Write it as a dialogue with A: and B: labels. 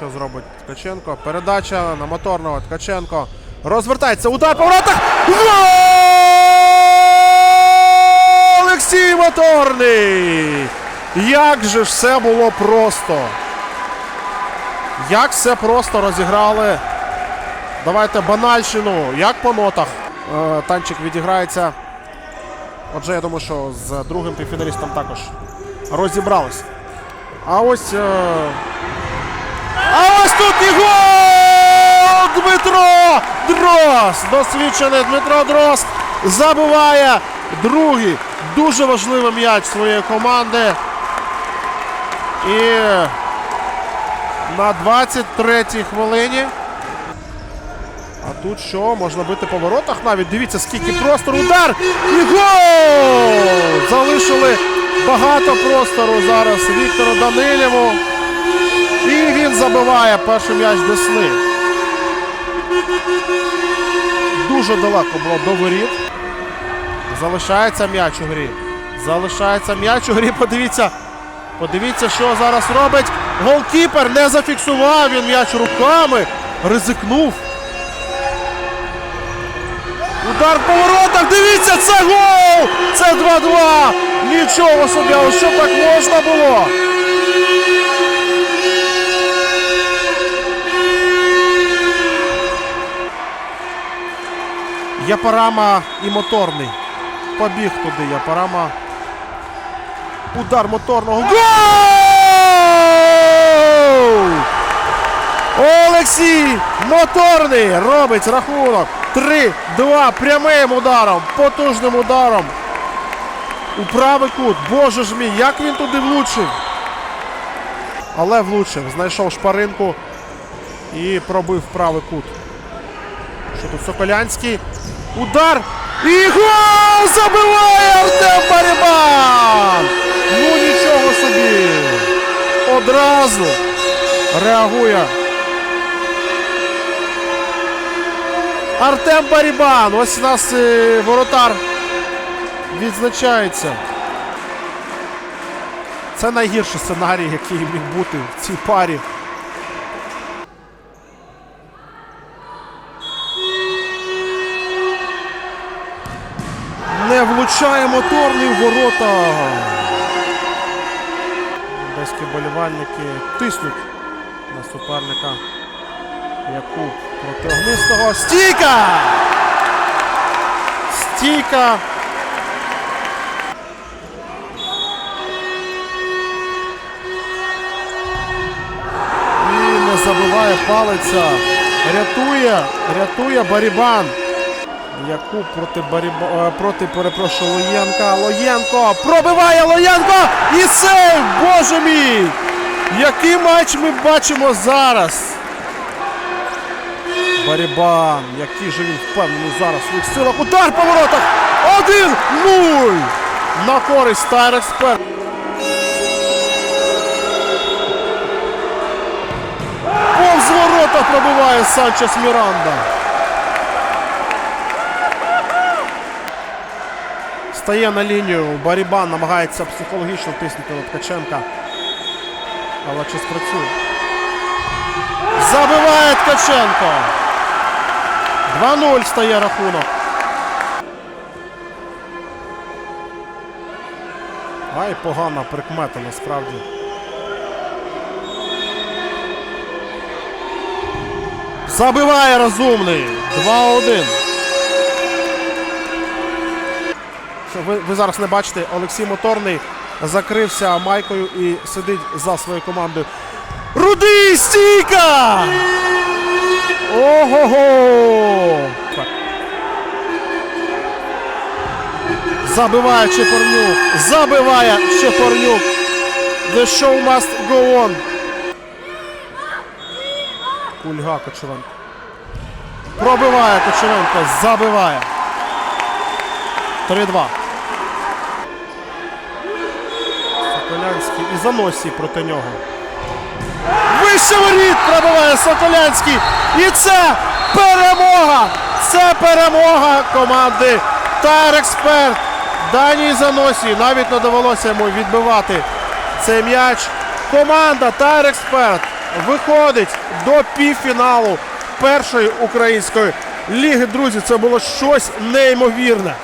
A: зробить Ткаченко. Передача на моторного Ткаченко. Розвертається. Удар по воротах. Олексій Моторний! Як же ж все було просто! Як все просто розіграли. Давайте банальщину. Як по нотах. Е, Танчик відіграється. Отже, я думаю, що з другим півфіналістом також розібрались. А ось. Е... А ось тут і гол! Дмитро Дрозд! Досвідчений Дмитро Дрозд забиває другий дуже важливий м'яч своєї команди. І на 23-й хвилині. А тут що? Можна бити по воротах навіть. Дивіться, скільки простору. Удар! І гол! Залишили багато простору зараз Віктору Данилєву. І він забиває перший м'яч Десни. Дуже далеко було до воріт. Залишається м'яч у грі. Залишається м'яч у грі. Подивіться. Подивіться, що зараз робить. Голкіпер не зафіксував він м'яч руками. Ризикнув. Удар по воротах. Дивіться, це гол! Це 2-2. Нічого собі, а що так можна було? Япарама і моторний. Побіг туди Япарама. Удар моторного. Гол! Олексій Моторний робить рахунок. 3-2 прямим ударом, потужним ударом. У правий кут. Боже ж мій, як він туди влучив. Але влучив. Знайшов шпаринку і пробив правий кут. Що тут Соколянський? Удар! І гол! Забиває Артем Барібан! Ну нічого собі! Одразу реагує. Артем Барібан! Ось у нас е, воротар відзначається. Це найгірший сценарій, який міг бути в цій парі. Не влучає моторний в ворота. Одеські болівальники тиснуть на суперника. Якуб проти огнистого. Стійка! Стійка. І не забиває палиця. Рятує, рятує Барібан. Якуб проти Баріба... е, проти, перепрошую, Лоєнка. Лоєнко пробиває Лоєнко! І сейв! Боже мій! Який матч ми бачимо зараз? Барібан, який же він впевнений зараз своїх силах. Удар по воротах! 1-0! На користь Тайрекспер. Повз ворота пробиває Санчес Міранда. Стає на лінію. Барібан намагається психологічно тиснути на Ткаченка. Але чи спрацює? Забиває Ткаченко. 2-0 стає рахунок. Ай, погана прикмета насправді. Забиває розумний. 2-1. Ви, ви зараз не бачите, Олексій Моторний закрився майкою і сидить за своєю командою. Рудий стійка! Ого-го! Забиває Чепорнюк. Забиває Чепорнюк. The show must go on. Кульга Кочеренко. Пробиває Кочеренко. Забиває. 3-2. Соколянський і Заносій проти нього. Вище воріт пробиває Соколянський. І це перемога! Це перемога команди Тайр-Експерт. Даній Заносій. Навіть не довелося йому відбивати цей м'яч. Команда Тайр-Експерт виходить до півфіналу першої української ліги. Друзі, це було щось неймовірне.